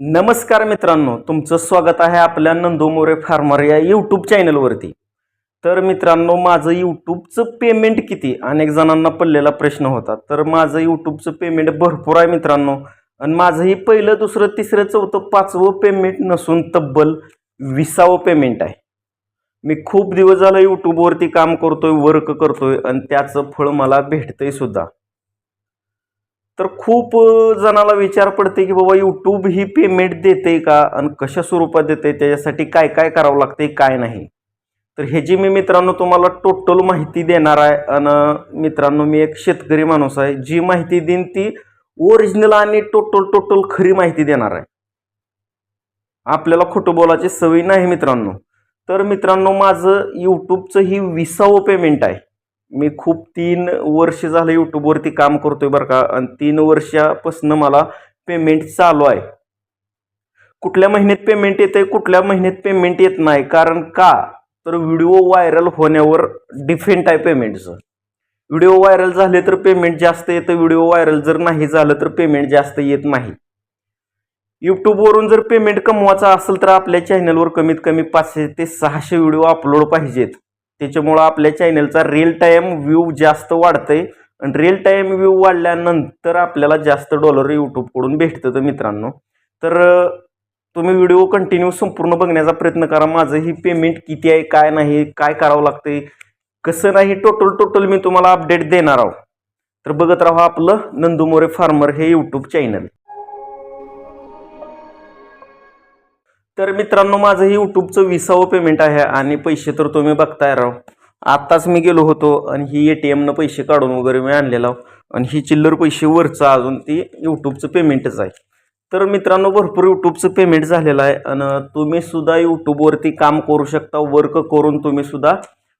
नमस्कार मित्रांनो तुमचं स्वागत आहे आपल्या नंदू मोरे फार्मर या यूट्यूब चॅनलवरती तर मित्रांनो माझं यूट्यूबचं पेमेंट किती? अनेक जणांना पडलेला प्रश्न होता. तर माझं यूट्यूबचं पेमेंट भरपूर आहे मित्रांनो. आणि माझंही पहिलं दुसरं तिसरं चौथं पाचवं पेमेंट नसून तब्बल विसावं पेमेंट आहे. मी खूप दिवस झालं यूट्यूबवरती काम करतोय वर्क करतोय आणि त्याचं फळ मला भेटतंय सुद्धा. तर खूप जणाला विचार पडते की बाबा यूट्यूब ही पेमेंट देते का? आणि कशा स्वरूपात देते त्याच्यासाठी काय काय करावं लागते काय नाही? तर ह्याची मी मित्रांनो तुम्हाला टोटल माहिती देणार आहे आणि मित्रांनो मी एक शेतकरी माणूस आहे जी माहिती देईन ती ओरिजिनल आणि टोटल टोटल खरी माहिती देणार आहे. आपल्याला खोटं बोलायची सवय नाही मित्रांनो. तर मित्रांनो माझं यूट्यूबचं ही विसावं पेमेंट आहे. मी खूप तीन वर्ष झालं यूट्यूबवरती काम करतोय बरं का. आणि तीन वर्षापासून मला पेमेंट चालू आहे. कुठल्या महिन्यात पेमेंट येते कुठल्या महिन्यात पेमेंट येत नाही. कारण का? तर व्हिडिओ व्हायरल होण्यावर डिफेंट आहे पेमेंटचं व्हिडिओ व्हायरल झाले तर पेमेंट जास्त येतं व्हिडिओ व्हायरल जर नाही झालं तर पेमेंट जास्त येत नाही. यूट्यूबवरून जर पेमेंट कमवायचं असेल तर आपल्या चॅनलवर कमीत कमी पाचशे ते सहाशे व्हिडिओ अपलोड पाहिजेत. त्याच्यामुळं आपल्या चॅनलचा रिअल टाईम व्ह्यू जास्त वाढतंय. आणि रिअल टाईम व्ह्यू वाढल्यानंतर आपल्याला जास्त डॉलर यूट्यूबकडून भेटतं तर मित्रांनो. तर तुम्ही व्हिडिओ कंटिन्यू संपूर्ण बघण्याचा प्रयत्न करा. माझं ही पेमेंट किती आहे काय नाही काय करावं लागतंय कसं नाही टोटल टोटल मी तुम्हाला अपडेट देणार आहोत तर बघत राहा आपलं नंदुमोरे फार्मर हे यूट्यूब चॅनल तर मित्रांनो माझं हे यूट्यूबचं विसावं पेमेंट आहे आणि पैसे तर तुम्ही बघताय राव. आत्ताच मी गेलो होतो आणि ही ए टी एमनं पैसे काढून वगैरे मी आणलेला आणि ही चिल्लर पैसे वरचं अजून ती यूट्यूबचं पेमेंटच आहे. तर मित्रांनो भरपूर यूट्यूबचं पेमेंट झालेलं आहे आणि तुम्ही सुद्धा यूट्यूबवरती काम करू शकता वर्क करून तुम्ही सुद्धा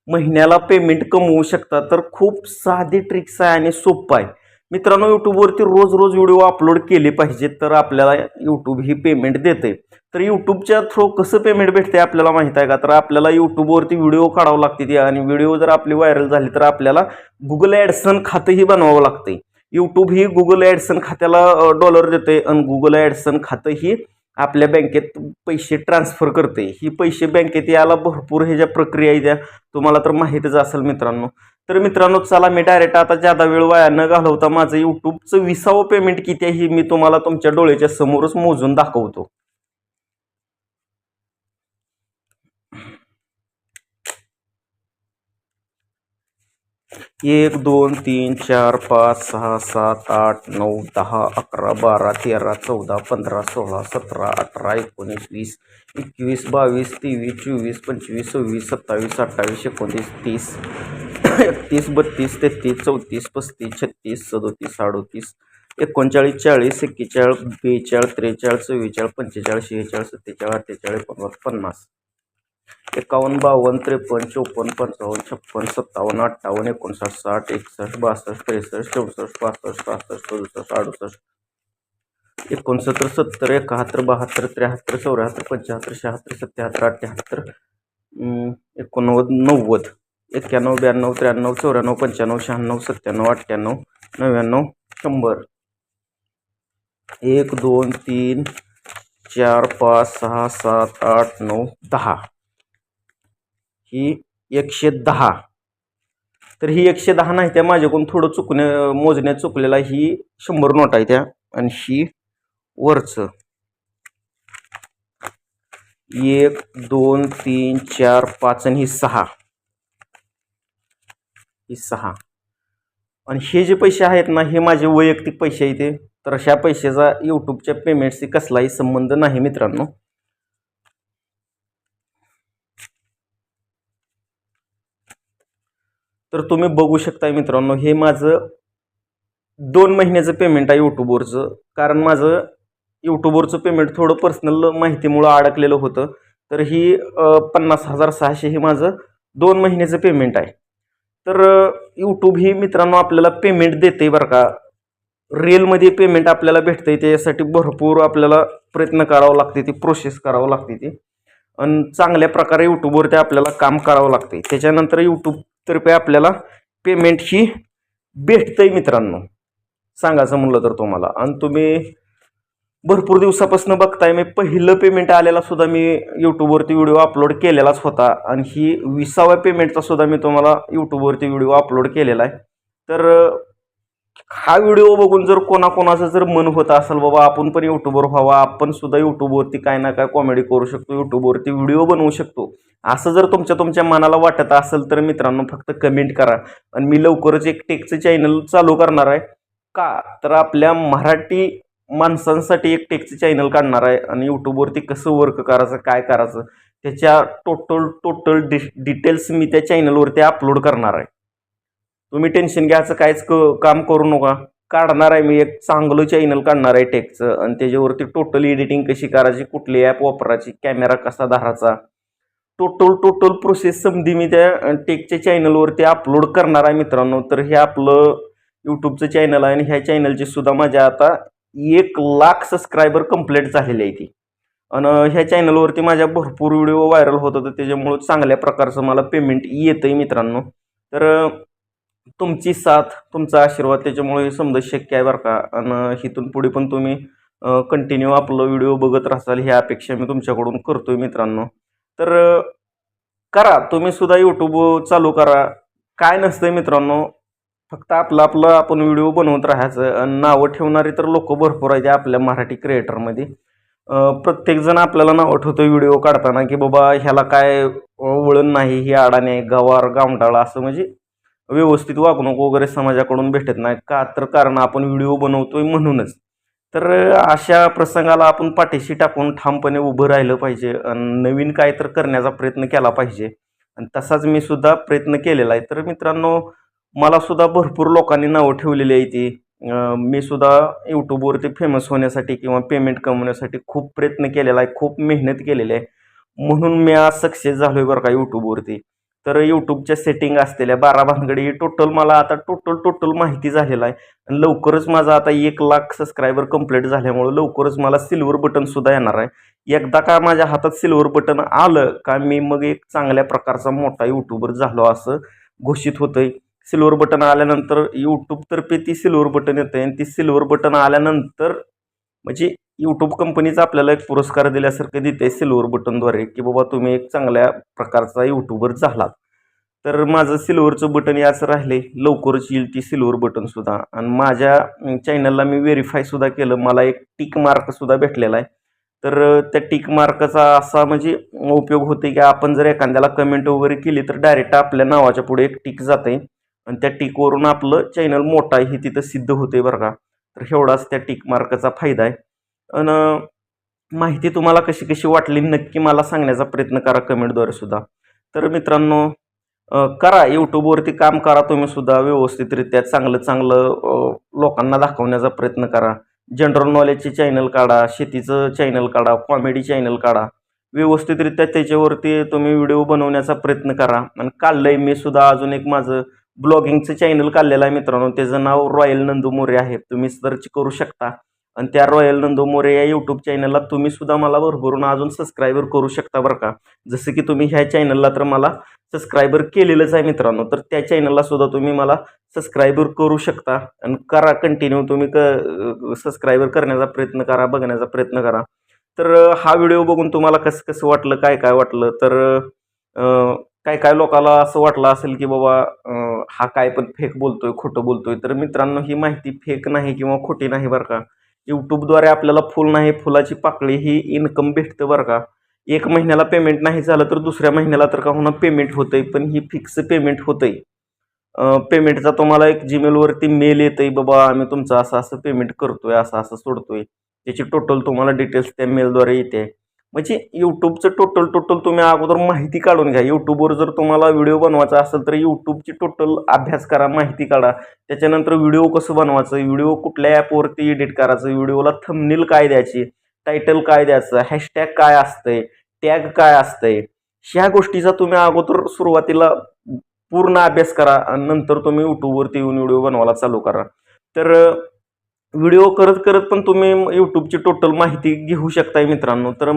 महिन्याला पेमेंट कमवू शकता. तर खूप साधी ट्रिक्स आहे आणि सोपं आहे. मित्रांनो यूट्यूबवरती रोज रोज व्हिडिओ अपलोड केले पाहिजेत तर आपल्याला यूट्यूब ही पेमेंट देते तर यूट्यूबच्या थ्रू कसं पेमेंट भेटते आपल्याला माहीत आहे का? तर आपल्याला यूट्यूबवरती व्हिडिओ काढावं लागते ती आणि व्हिडिओ जर आपली व्हायरल झाली तर आपल्याला गुगल ॲडसन खातंही बनवावं लागते यूट्यूब ही गुगल ॲडसन खात्याला डॉलर देते आणि गुगल ॲडसन खातं ही आपल्या बँकेत पैसे ट्रान्सफर करते ही पैसे बँकेत यायला भरपूर ह्याच्या प्रक्रिया आहे त्या. तुम्हाला तर माहीतच असेल मित्रांनो. तर मित्रांनो चला मी डायरेक्ट आता जादा वेळ वाया न घालवता माझं यूट्यूबचं विसावं पेमेंट किती आहे ही मी तुम्हाला तुमच्या डोळ्याच्या समोरच मोजून दाखवतो. एक दोन तीन चार पाच सहा सात आठ नऊ दहा अकरा बारा तेरा चौदा पंधरा सोळा सतरा अठरा एकोणीस वीस एकवीस बावीस तेवीस चोवीस पंचवीस सव्वीस सत्तावीस अठ्ठावीस एकोणतीस तीस एकतीस बत्तीस तेहतीस चौतीस पस्तीस छत्तीस सदोतीस अडोतीस एकोणचाळीस चाळीस एक्केचाळीस बेचाळीस त्रेचाळीस चव्वेचाळीस पंचेचाळीस शेहेचाळीस सत्तेचाळीस अठ्ठेचाळीस पन्नास पन्नास. एकावन्न बावन्न त्रेपन्न चौपन्न पंचावन्न छप्पन्न सत्तावन्न अठ्ठावन्न एकोणसाठ साठ एकसष्ट बासष्ट त्रेसष्ट चौसष्ट पासष्ट सहासष्ट सदुसष्ट अडुसष्ट एकोणसत्तर सत्तर एकाहत्तर बहात्तर त्र्याहत्तर चौऱ्याहत्तर पंच्याहत्तर शहात्तर सत्याहत्तर अठ्ठ्याहत्तर एकोणनव्वद नव्वद एक्क्याण्णव ब्याण्णव त्र्याण्णव चौऱ्याण्णव पंच्याण्णव शहाण्णव सत्त्याण्णव अठ्ठ्याण्णव नव्याण्णव शंभर. एक दोन तीन चार पाच सहा सात आठ नऊ दहा. ही एकशे दहा. तर ही एकशे दहा नाही त्या माझ्याकडून थोडं चुकण्या मोजण्यात चुकलेला ही शंभर नोट आहे त्या. आणि ही वरचं. एक दोन तीन चार पाच आणि ही सहा. ही सहा. आणि हे जे पैसे आहेत ना हे माझे वैयक्तिक पैसे आहेत ते. तर अशा पैशाचा यूट्यूबच्या पेमेंटशी कसलाही संबंध नाही मित्रांनो. तर तुम्ही बघू शकताय मित्रांनो हे माझं दोन महिन्याचं पेमेंट आहे यूट्यूबवरचं कारण माझं यूट्यूबवरचं पेमेंट थोडं पर्सनल माहितीमुळं अडकलेलं होतं. तर ही पन्नास हजार सहाशे हे माझं दोन महिन्याचं पेमेंट आहे. तर यूट्यूब ही मित्रांनो आपल्याला पेमेंट देते बरं का. रेलमध्ये पेमेंट आपल्याला भेटतं आहे त्याच्यासाठी भरपूर आपल्याला प्रयत्न करावा लागते ती प्रोसेस करावं लागते ती. आणि चांगल्या प्रकारे यूट्यूबवरती आपल्याला काम करावं लागते त्याच्यानंतर यूट्यूबतर्फे आपल्याला पेमेंट ही आहे मित्रांनो. सांगायचं म्हणलं तर तुम्हाला. आणि तुम्ही भरपूर दिवसापासून बघताय मी पहिलं पेमेंट आलेला सुद्धा मी यूट्यूबवरती व्हिडिओ अपलोड केलेलाच होता. आणि ही विसाव्या पेमेंटचा सुद्धा मी तुम्हाला यूट्यूबवरती व्हिडिओ अपलोड केलेला आहे. तर हा व्हिडिओ बघून जर कोणाकोणाचं जर मन होत असेल बाबा आपण पण यूट्यूबर व्हावा आपण सुद्धा यूट्यूबवरती काय ना काय कॉमेडी करू शकतो यूट्यूबवरती व्हिडिओ बनवू शकतो. असं जर तुमच्या तुमच्या मनाला वाटत असेल तर मित्रांनो फक्त कमेंट करा. आणि मी लवकरच एक टेकचं चॅनल चालू करणार आहे. का? तर आपल्या मराठी माणसांसाठी एक टेकचं चॅनल काढणार आहे. आणि यूट्यूबवरती कसं वर्क करायचं काय करायचं त्याच्या टोटल टोटल डि डिटेल्स मी त्या चॅनलवरती अपलोड करणार आहे. तुम्ही टेन्शन घ्यायचं काहीच क काम करू नका. काढणार आहे मी एक चांगलं चॅनल काढणार आहे टेकचं आणि त्याच्यावरती टोटल एडिटिंग कशी करायची कुठली ॲप वापरायची कॅमेरा कसा धरायचा. टोटल टोटल प्रोसेस समधी मी त्या टेकच्या चॅनलवरती अपलोड करणार आहे मित्रांनो. तर हे आपलं यूट्यूबचं चॅनल आहे आणि ह्या चॅनलची सुद्धा माझ्या आता एक लाख सबस्क्रायबर कंप्लीट झालेली आहे ती. आणि ह्या चॅनलवरती माझ्या भरपूर व्हिडिओ व्हायरल होत होतं. त्याच्यामुळं चांगल्या प्रकारचं मला पेमेंट येतं आहे मित्रांनो. तर तुमची साथ तुमचा आशीर्वाद त्याच्यामुळे समजा शक्य आहे बरं का. आणि इथून पुढे पण तुम्ही कंटिन्यू आपलं व्हिडिओ बघत राहाल ह्या अपेक्षा मी तुमच्याकडून करतोय मित्रांनो. तर करा तुम्ही सुद्धा यूट्यूब चालू करा. काय नसतंय मित्रांनो फक्त आपलं आपलं आपण व्हिडिओ बनवत राहायचं. आणि नावं ठेवणारी तर लोक भरपूर आहेत आपल्या मराठी क्रिएटरमध्ये प्रत्येकजण आपल्याला नावं ठेवतो व्हिडिओ काढताना की बाबा ह्याला काय वळण नाही ही अडाणे गवार गावंडाळ असं म्हणजे व्यवस्थित वागणूक वगैरे समाजाकडून भेटत नाही. का तर कारण आपण व्हिडिओ बनवतोय म्हणूनच. तर अशा प्रसंगाला आपण पाठीशी टाकून ठामपणे उभं राहिलं पाहिजे आणि नवीन काय तर करण्याचा प्रयत्न केला पाहिजे. आणि तसाच मी सुद्धा प्रयत्न केलेला आहे. तर मित्रांनो मला सुद्धा भरपूर लोकांनी नावं ठेवलेली आहे ती. मी सुद्धा यूट्यूबवरती फेमस होण्यासाठी किंवा पेमेंट कमवण्यासाठी खूप प्रयत्न केलेला आहे. खूप मेहनत केलेली आहे. म्हणून मी आज सक्सेस झालो आहे बरं का यूट्यूबवरती तर यूट्यूबच्या सेटिंग असलेल्या बारा भानगडी टोटल मला आता टोटल टोटल माहिती झालेलं आहे. आणि लवकरच माझा आता एक लाख सबस्क्रायबर कंप्लीट झाल्यामुळं लवकरच मला सिल्वर बटनसुद्धा येणार आहे. एकदा का माझ्या हातात सिल्वर बटन आलं का मी मग एक चांगल्या प्रकारचा मोठा यूट्यूबर झालो असं घोषित होतंय. सिल्वर बटन आल्यानंतर यूट्यूबतर्फे ती सिल्वर बटन येते आणि ती सिल्वर बटन आल्यानंतर म्हणजे यूट्यूब कंपनीचा आपल्याला एक पुरस्कार दिल्यासारखं देते सिल्वर बटनद्वारे की बाबा तुम्ही एक चांगल्या प्रकारचा यूट्यूबर झालात. तर माझं सिल्वरचं बटन याच राहिले लवकरच येईल ती सिल्वर बटनसुद्धा आणि माझ्या चॅनलला मी व्हेरीफायसुद्धा केलं मला एक टिक मार्कसुद्धा भेटलेला आहे. तर त्या टिक मार्कचा असा म्हणजे उपयोग होते की आपण जर एखाद्याला कमेंट वगैरे केली तर डायरेक्ट आपल्या नावाच्या पुढे एक टिक जाते आणि त्या टिकवरून आपलं चॅनल मोठा आहे हे तिथं सिद्ध होते बरं का. तर एवढाच त्या टिक मार्कचा फायदा आहे. आणि माहिती तुम्हाला कशी कशी वाटली नक्की मला सांगण्याचा प्रयत्न करा कमेंटद्वारे सुद्धा. तर मित्रांनो करा यूट्यूबवरती काम करा तुम्ही सुद्धा व्यवस्थितरित्या. चांगलं चांगलं लोकांना दाखवण्याचा प्रयत्न करा. जनरल नॉलेजचे चॅनल काढा शेतीचं चॅनल काढा कॉमेडी चॅनल काढा. व्यवस्थितरित्या त्याच्यावरती तुम्ही व्हिडिओ बनवण्याचा प्रयत्न करा. आणि काढलंय मी सुद्धा अजून एक माझं ब्लॉगिंगचं चॅनल काढलेलं आहे मित्रांनो. त्याचं नाव रॉयल नंदू मोरे आहे. तुम्ही सर्च करू शकता. आणि त्या रॉयल नंदू मोरे या यूट्यूब चॅनलला तुम्ही सुद्धा मला भरभरून अजून सबस्क्रायबर करू शकता बरं का. जसं की तुम्ही ह्या चॅनलला तर मला सबस्क्रायबर केलेलंच आहे मित्रांनो. तर त्या चॅनलला सुद्धा तुम्ही मला सबस्क्रायबर करू शकता. आणि करा कंटिन्यू तुम्ही क सबस्क्रायबर करण्याचा प्रयत्न करा बघण्याचा प्रयत्न करा. तर हा व्हिडिओ बघून तुम्हाला कसं कसं वाटलं काय काय वाटलं? तर काय काय लोकाला असं वाटलं असेल की बाबा हा काय पण फेक बोलतोय खोटं बोलतोय तर मित्रांनो ही माहिती फेक नाही किंवा खोटी नाही बरं का. यूट्यूबद्वारे आपल्याला फुल नाही फुलाची पाकळी ही इन्कम भेटतं बरं का. एक महिन्याला पेमेंट नाही झालं तर दुसऱ्या महिन्याला तर का होणार पेमेंट होतं आहे पण ही फिक्स पेमेंट होतं आहे पेमेंटचा तुम्हाला एक जीमेलवरती मेल येतंय बाबा आम्ही तुमचं असं असं पेमेंट करतो आहे असं असं सोडतो आहे त्याची टोटल तुम्हाला डिटेल्स त्या मेलद्वारे येते. म्हणजे यूट्यूबचं टोटल टोटल तुम्ही अगोदर माहिती काढून घ्या. यूट्यूबवर जर तुम्हाला व्हिडिओ बनवायचा असेल तर यूट्यूबची टोटल अभ्यास करा माहिती काढा. त्याच्यानंतर व्हिडिओ कसं बनवायचं? व्हिडिओ कुठल्या ॲपवरती एडिट करायचं? व्हिडिओला थंबनेल काय द्यायची? टायटल काय द्यायचं? हॅशटॅग काय असतंय? टॅग काय असतंय? ह्या गोष्टीचा तुम्ही अगोदर सुरुवातीला पूर्ण अभ्यास करा आणि नंतर तुम्ही यूट्यूबवरती येऊन व्हिडिओ बनवायला चालू करा. तर व्हिडिओ करत करत पण तुम्ही यूट्यूबची टोटल माहिती घेऊ शकताय मित्रांनो. तर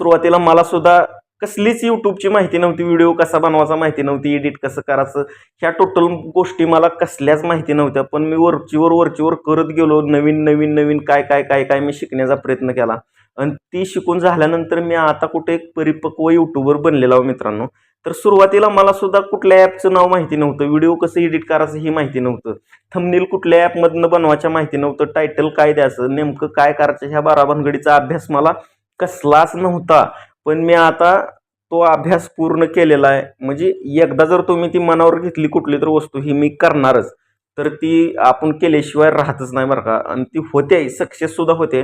सुरुवातीला मला सुद्धा कसलीच यूट्यूबची माहिती नव्हती व्हिडिओ कसा बनवायचा माहिती नव्हती एडिट कसं करायचं ह्या टोटल गोष्टी मला कसल्याच माहिती नव्हत्या. पण मी वरचीवर वरचीवर करत गेलो नवीन नवीन नवीन काय काय काय काय मी शिकण्याचा प्रयत्न केला. आणि ती शिकून झाल्यानंतर मी आता कुठे एक परिपक्व यूट्यूबर बनलेला आहे मित्रांनो. तर सुरुवातीला मला सुद्धा कुठल्या ॲपचं नाव माहिती नव्हतं व्हिडिओ कसं एडिट करायचं ही माहिती नव्हतं. थंबनेल कुठल्या ॲपमधनं बनवायच्या माहिती नव्हतं टायटल काय द्यायचं नेमकं काय करायचं ह्या बारा भानगडीचा अभ्यास मला कसलाच नव्हता. पण मी आता तो अभ्यास पूर्ण केलेला आहे. म्हणजे एकदा जर तुम्ही ती मनावर घेतली कुठली तर वस्तू ही मी करणारच. तर ती आपण केल्याशिवाय राहतच नाही बरं का. आणि ती होते सक्सेससुद्धा होते.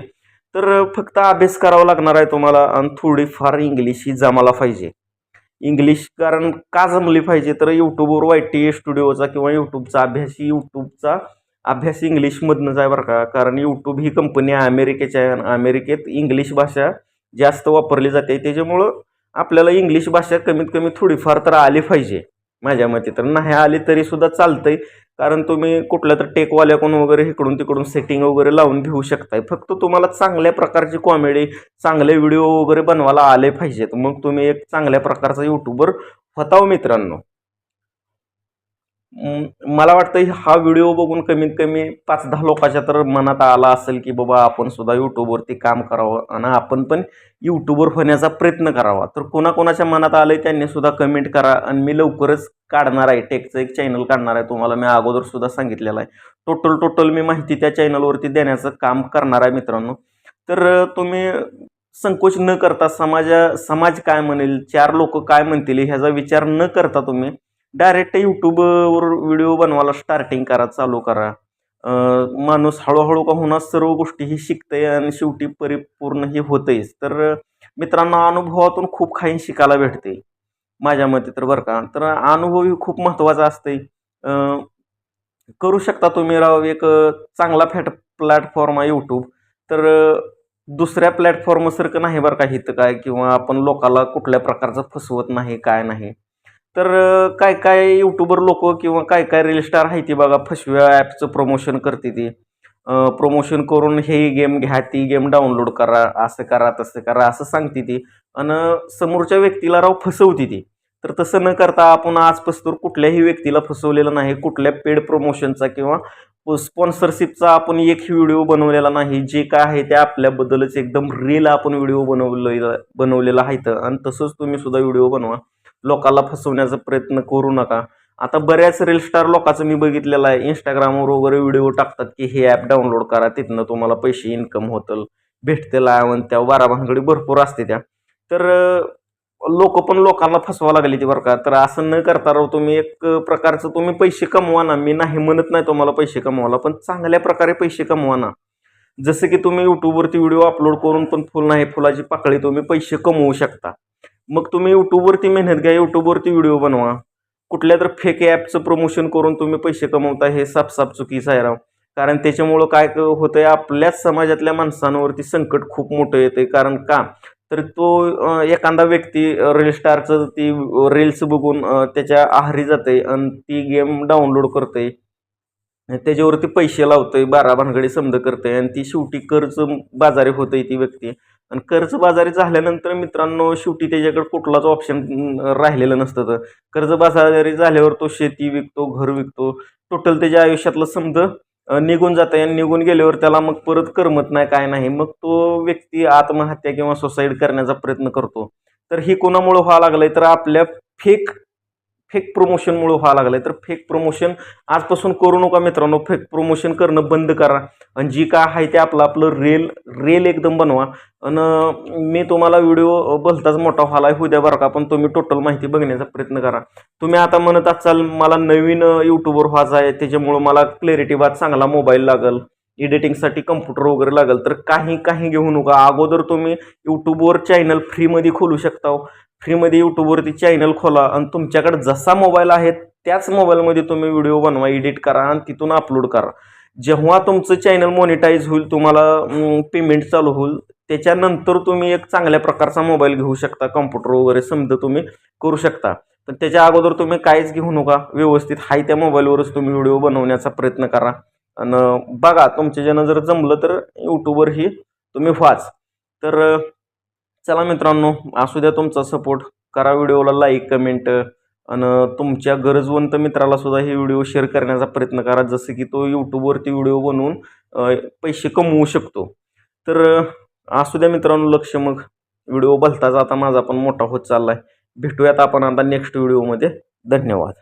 तर फक्त अभ्यास करावा लागणार आहे तुम्हाला आणि थोडीफार इंग्लिश ही जमायला पाहिजे. इंग्लिश कारण का जमली पाहिजे? तर यूट्यूबवर वाय टी स्टुडिओचा किंवा यूट्यूबचा अभ्यास ही यूट्यूबचा अभ्यास इंग्लिशमधनं जाय बरं का? कारण यूट्यूब ही कंपनी अमेरिकेच्या आहे. अमेरिकेच्या अमेरिकेत इंग्लिश भाषा जास्त वापरली जाते. त्याच्यामुळं आपल्याला इंग्लिश भाषा कमीत कमी थोडीफार तर आली पाहिजे. माझ्या मते तर नाही आली तरी सुद्धा चालतंय. कारण तुम्ही कुठल्या तर टेकवाल्याकडून वगैरे इकडून तिकडून सेटिंग वगैरे लावून घेऊ शकताय. फक्त तुम्हाला चांगल्या प्रकारची कॉमेडी चांगले व्हिडिओ वगैरे बनवायला आले पाहिजेत. मग तुम्ही एक चांगल्या प्रकारचा यूट्यूबर होताव मित्रांनो. मला वाटतं हा व्हिडिओ बघून कमीत कमी पाच दहा लोकांच्या तर मनात आला असेल की बाबा आपण सुद्धा यूट्यूबवरती काम करावं आणि आपण पण यूट्यूबवर होण्याचा प्रयत्न करावा. तर कोणाकोणाच्या मनात आलंय त्यांनी सुद्धा कमेंट करा आणि मी लवकरच काढणार आहे. टेकचं एक चॅनल काढणार आहे. तुम्हाला मी अगोदर सुद्धा सांगितलेलं आहे. टोटल टोटल मी माहिती त्या चॅनलवरती देण्याचं काम करणार आहे मित्रांनो. तर तुम्ही संकोच न करता समाजा समाज काय म्हणेल चार लोक काय म्हणतील ह्याचा विचार न करता तुम्ही डायरेक्ट यूट्यूबवर व्हिडिओ बनवायला स्टार्टिंग करा चालू करा. माणूस हळूहळू का होणार सर्व गोष्टी ही शिकते आणि शेवटी परिपूर्ण ही होतेच तर मित्रांनो अनुभवातून खूप काही शिकायला भेटते माझ्या मते तर बरं का. तर अनुभव ही खूप महत्त्वाचा असते करू शकता तुम्ही राव एक चांगला फॅट प्लॅटफॉर्म आहे यूट्यूब तर दुसऱ्या प्लॅटफॉर्मसारखं नाही बरं का इथं काय किंवा आपण लोकाला कुठल्या प्रकारचं फसवत नाही काय नाही. तर काय काय यूट्यूबर लोक किंवा काय काय रील स्टार आहे ती बघा फसव्या ॲपचं प्रमोशन करते ती. प्रमोशन करून हे गेम घ्या ती गेम डाउनलोड करा असं करा तसं करा असं सांगते ती. आणि समोरच्या व्यक्तीला राव फसवते ती. तर तसं न करता आपण आजपासून कुठल्याही व्यक्तीला फसवलेलं नाही. कुठल्या पेड प्रमोशनचा किंवा स्पॉन्सरशिपचा आपण एक व्हिडिओ बनवलेला नाही. जे काय आहे ते आपल्याबद्दलच एकदम रील आपण व्हिडिओ बनवलेला बनवलेला आहे. तर आणि तसंच तुम्ही सुद्धा व्हिडिओ बनवा. लोकांना फसवण्याचा प्रयत्न करू नका. आता बऱ्याच रील स्टार लोकांचं मी बघितलेलं आहे. इंस्टाग्रामवर वगैरे व्हिडिओ टाकतात की हे ॲप डाउनलोड करा तिथनं तुम्हाला पैसे इन्कम होतील. भेटतील आणि त्या वाराभानगडी भरपूर असते त्या. तर लोक पण लोकांना फसवा लागली ती बरं का. तर असं न करता राव तुम्ही एक प्रकारचं तुम्ही पैसे कमवा ना. मी नाही म्हणत नाही तुम्हाला पैसे कमवायला पण चांगल्या प्रकारे पैसे कमवा ना. जसं की तुम्ही यूट्यूबवरती व्हिडिओ अपलोड करून पण फुल नाही फुलाची पाकळी तुम्ही पैसे कमवू शकता. मग तुम्ही यूट्यूबवरती मेहनत घ्या यूट्यूबवरती व्हिडिओ बनवा. कुठल्या तर फेक ॲपचं प्रमोशन करून तुम्ही पैसे कमवता हे साफसाफ चुकीचं आहे राव कारण त्याच्यामुळं काय क- होतंय आपल्याच समाजातल्या माणसांवरती संकट खूप मोठं येतं आहे कारण का? तर तो एखादा व्यक्ती रील स्टारचं ती रील्स बघून त्याच्या आहारी जाते आणि ती गेम डाउनलोड करते त्याच्यावरती पैसे लावतोय बारा भानगडी समजा करते आणि ती शेवटी कर्ज बाजारी होते ती व्यक्ती. आणि कर्जबाजारी झाल्यानंतर मित्रांनो शेवटी त्याच्याकडे कुठलाच ऑप्शन राहिलेलं नसतं तर. कर्जबाजारी झाल्यावर तो शेती विकतो घर विकतो. टोटल त्याच्या आयुष्यातलं समज निघून जातं आणि निघून गेल्यावर त्याला मग परत करमत नाही काय नाही. मग तो व्यक्ती आत्महत्या किंवा सुसाईड करण्याचा प्रयत्न करतो. तर ही कोणामुळं व्हावं आहे तर आपल्या फेक फेक प्रमोशनमुळे व्हावं लागलं तर फेक प्रमोशन आजपासून करू नका मित्रांनो. फेक प्रमोशन करणं बंद करा. आणि जी काय आहे ते आपलं आपलं रेल रेल एकदम बनवा. आणि मी तुम्हाला व्हिडिओ भलताच मोठा व्हायला होऊ द्या बरं का पण तुम्ही टोटल माहिती बघण्याचा प्रयत्न करा. तुम्ही आता म्हणत असाल मला नवीन यूट्यूबर व्हायचं आहे. त्याच्यामुळं मला क्लॅरिटी बाद चांगला मोबाईल लागल. एडिटिंगसाठी कम्प्युटर वगैरे लागेल. तर काही काही घेऊ नका. अगोदर तुम्ही यूट्यूबवर चॅनल फ्रीमध्ये खोलू शकता हो. फ्रीमध्ये यूट्यूबवरती चॅनल खोला आणि तुमच्याकडे जसा मोबाईल आहे त्याच मोबाईलमध्ये तुम्ही व्हिडिओ बनवा एडिट करा आणि तिथून अपलोड करा. जेव्हा तुमचं चॅनल मॉनिटाईज होईल तुम्हाला पेमेंट चालू होईल त्याच्यानंतर तुम्ही एक चांगल्या प्रकारचा मोबाईल घेऊ शकता कम्प्युटर वगैरे समजा तुम्ही करू शकता. पण त्याच्या अगोदर तुम्ही काहीच घेऊ नका व्यवस्थित हाय त्या मोबाईलवरच तुम्ही व्हिडिओ बनवण्याचा प्रयत्न करा. आणि बघा तुमच्या ज्यानं जर जमलं तर यूट्यूबवर ही तुम्ही व्हाच तर चला मित्रांनो असू द्या तुमचा सपोर्ट करा व्हिडिओला लाईक कमेंट आणि तुमच्या गरजवंत मित्राला सुद्धा हे व्हिडिओ शेअर करण्याचा प्रयत्न करा. जसं की तो यूट्यूबवरती व्हिडिओ बनवून पैसे कमवू शकतो. तर असू द्या मित्रांनो लक्ष मग. व्हिडिओ भलताच आता माझा पण मोठा होत चाललाय. भेटूयात आपण आता नेक्स्ट व्हिडिओमध्ये धन्यवाद.